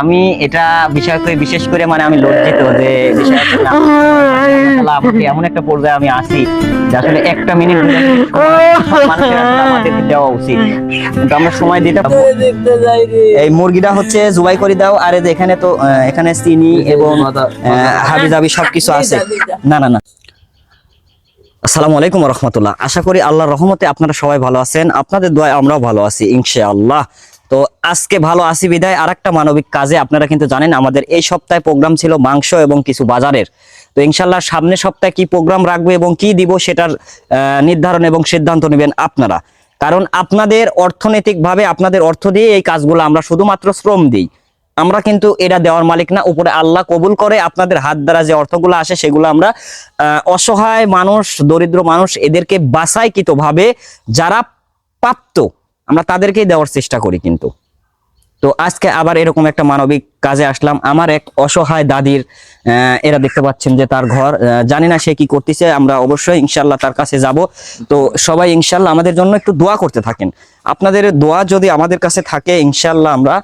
আমি এটা বিষয় করে বিশেষ করে মানে আমি লজ্জিত যে এমন একটা পর্যায়ে আমি আসি যে আসলে একটা মিনিট দেওয়া উচিত। কিন্তু আমরা সময় দিতে এই মুরগিটা হচ্ছে জুবাই করে দাও আর এখানে তো এখানে চিনি এবং হাবি জাবি সবকিছু আছে। না না না। আসসালামু আলাইকুম রহমতুল্লাহ। আশা করি আল্লাহর রহমতে আপনারা সবাই ভালো আছেন। আপনাদের দোয়ায় আমরাও ভালো আছি ইনশাআল্লাহ। তো আজকে ভালো আসি বিদায়। আর একটা মানবিক কাজে, আপনারা কিন্তু জানেন আমাদের এই সপ্তাহে প্রোগ্রাম ছিল মাংস এবং কিছু বাজারের। তো ইনশাল্লাহ সামনের সপ্তাহে কি প্রোগ্রাম রাখব এবং কি দিব সেটার নির্ধারণ এবং সিদ্ধান্ত নেবেন আপনারা। কারণ আপনাদের অর্থনৈতিকভাবে, আপনাদের অর্থ দিয়ে এই কাজগুলো আমরা শুধুমাত্র শ্রম দিই। আমরা কিন্তু এটা দেওয়ার মালিক না, উপরে আল্লাহ কবুল করে আপনাদের হাত দ্বারা যে অর্থগুলো আসে সেগুলো আমরা অসহায় মানুষ, দরিদ্র মানুষ এদেরকে বাসাইকৃত ভাবে যারা প্রাপ্ত আমরা তাদেরকেই দেওয়ার চেষ্টা করি কিন্তু। তো আজকে আবার এরকম একটা মানবিক কাজে আসলাম। আমার এক অসহায় দাদির এরা দেখতে পাচ্ছেন যে তার ঘর জানি না সে কি করতেছে, আমরা অবশ্যই ইনশাল্লাহ তার কাছে যাব। তো সবাই ইনশাল্লাহ আমাদের জন্য একটু দোয়া করতে থাকেন। আপনাদের দোয়া যদি আমাদের কাছে থাকে ইনশাল্লাহ আমরা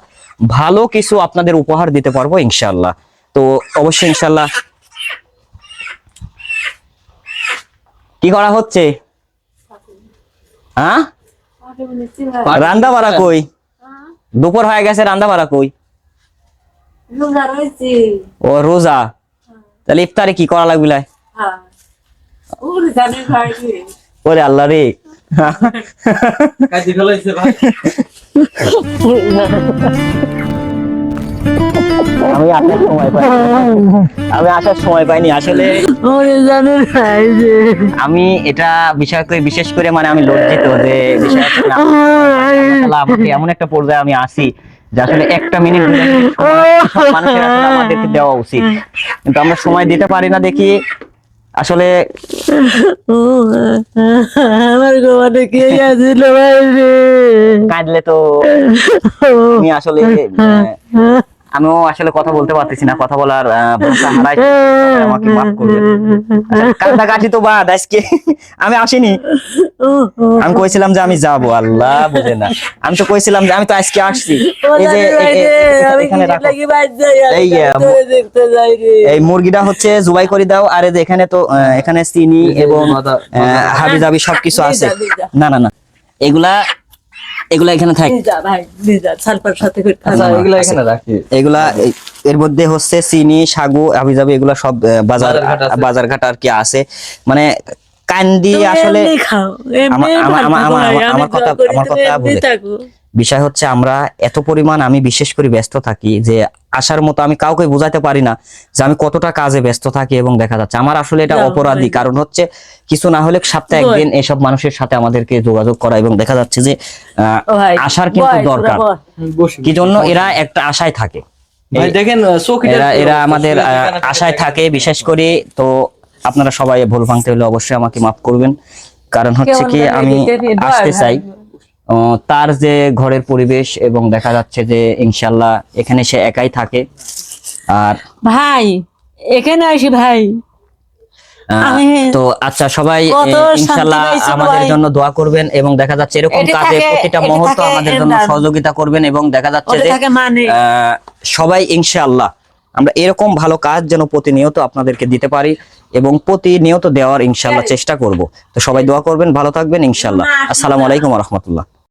ভালো কিছু আপনাদের উপহার দিতে পারব ইনশাল্লাহ তো অবশ্যই ইনশাল্লাহ কি করা হচ্ছে? হ্যাঁ? রান্না বাড়া কই? দুপুর হয়ে গেছে রান্না বাড়া কই? রোজা রয়েছি। ও রোজা? তাহলে ইফতারে কি করা লাগবে লাই? হ্যাঁ। ওরে আল্লাহ রে। ভাই। আমি আসার সময় পাইনি। আমি আসার সময় পাইনি আসলে আমি এটা বিষয় করে বিশেষ করে মানে আমি লজ্জিত যে এমন একটা পর্যায়ে আমি আসি যে আসলে একটা মিনিট মানুষের আমাদেরকে দেওয়া উচিত। কিন্তু আমরা সময় দিতে পারি না দেখি আসলে আমার গোমানে কে গেছিল কাঁদলে তো। আমি আসলে আহ, আমিও আসলে কথা বলতে পারতেছি না কথা বলার আমাকে মাফ আচ্ছা, তো বাদ আজকে আমি আসিনি। আমি কইছিলাম যে আমি যাব আল্লাহ বুঝে না। আমি তো কইছিলাম যে আমি তো আজকে আসছি। এই যে এখানে এই, এই আহ, দেখতে যাই রে। এই মুরগিটা হচ্ছে জুবাই করে দাও আর এই যে এখানে তো আহ, এখানে চিনি এবং হাবি জাবি সবকিছু আছে। না না না। এগুলা এগুলা এখানে থাক? আচ্ছা। এগুলা এখানে রাখি। এগুলা এ- এর মধ্যে হচ্ছে চিনি সাগু হাবিজাবি এগুলা সব বাজার বাজার ঘাট আর কি আছে। মানে কান্দি আসলে আমার- কথা- আমার কথা বিষয় হচ্ছে আমরা এত পরিমাণ আমি বিশেষ করে ব্যস্ত থাকি যে আসার মতো আমি কাউকে বোঝাতে পারি না যে আমি কতটা কাজে ব্যস্ত থাকি এবং দেখা যাচ্ছে আমার আসলে এটা অপরাধী। কারণ হচ্ছে কিছু না হলে সপ্তাহে একদিন এসব মানুষের সাথে আমাদেরকে যোগাযোগ করা এবং দেখা যাচ্ছে যে আসার কিন্তু দরকার। কি জন্য এরা একটা আশায় থাকে। দেখেন এরা এরা আমাদের আহ, আশায় থাকে বিশেষ করে তো আপনারা সবাই ভুল ভাঙতে হলে অবশ্যই আমাকে মাফ করবেন। কারণ হচ্ছে কি আমি আসতে চাই। আহ, তার যে ঘরের পরিবেশ এবং দেখা যাচ্ছে যে ইনশাল্লাহ এখানে সে একাই থাকে। আর ভাই এখানে আসি ভাই। তো আচ্ছা সবাই ইনশাল্লাহ আমাদের জন্য দোয়া করবেন এবং দেখা যাচ্ছে এরকম কাজে প্রতিটা মুহূর্ত আমাদের জন্য সহযোগিতা করবেন এবং দেখা যাচ্ছে যে সবাই ইনশাআল্লাহ আমরা এরকম ভালো কাজ যেন প্রতিনিয়ত আপনাদেরকে দিতে পারি এবং প্রতিনিয়ত দেওয়ার ইনশাল্লাহ চেষ্টা করব। তো সবাই দোয়া করবেন ভালো থাকবেন ইনশাল্লাহ আসসালামু আলাইকুম রহমতুল্লাহ।